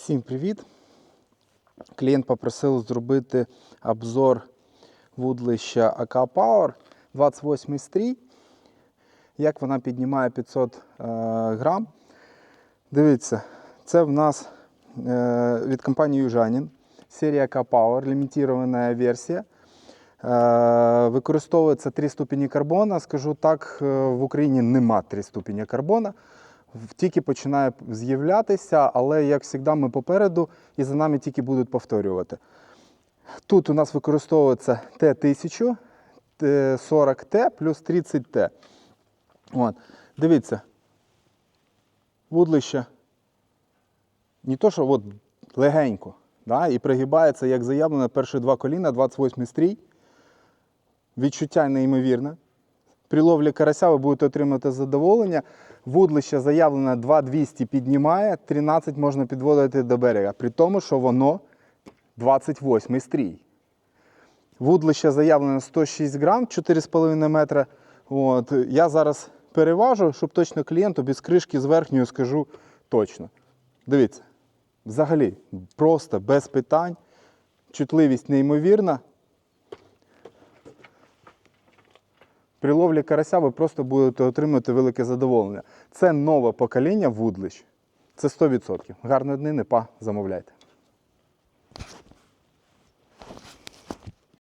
Всім привіт! Клієнт попросив зробити обзор вудлища АК Power 28 стрій. Як вона піднімає 500 е, грам. Дивіться, це в нас е, від компанії Южанін. Серія АК Power, лімітована версія. Е, Використовується 3 ступені карбона. Скажу так, в Україні нема 3 ступені карбона. Тільки починає з'являтися, але як завжди, ми попереду і за нами тільки будуть повторювати. Тут у нас використовується Т1000, 40Т плюс 30Т. От. Дивіться, вудлище не то, що от легенько, да, і пригибається, як заявлено, перші два коліна, 28 стрій. Відчуття неймовірне. При ловлі карася ви будете отримати задоволення. Вудлище заявлене 2200 піднімає, 13 можна підводити до берега, при тому, що воно 28 стрій. Вудлище заявлене 106 грам, 4,5 метра. От. Я зараз переважу, щоб точно клієнту без кришки з верхньою скажу точно. Дивіться, взагалі, просто без питань. Чутливість неймовірна. При ловлі карася ви просто будете отримувати велике задоволення. Це нове покоління вудлищ. Це 100%. Гарної днини, па, замовляйте.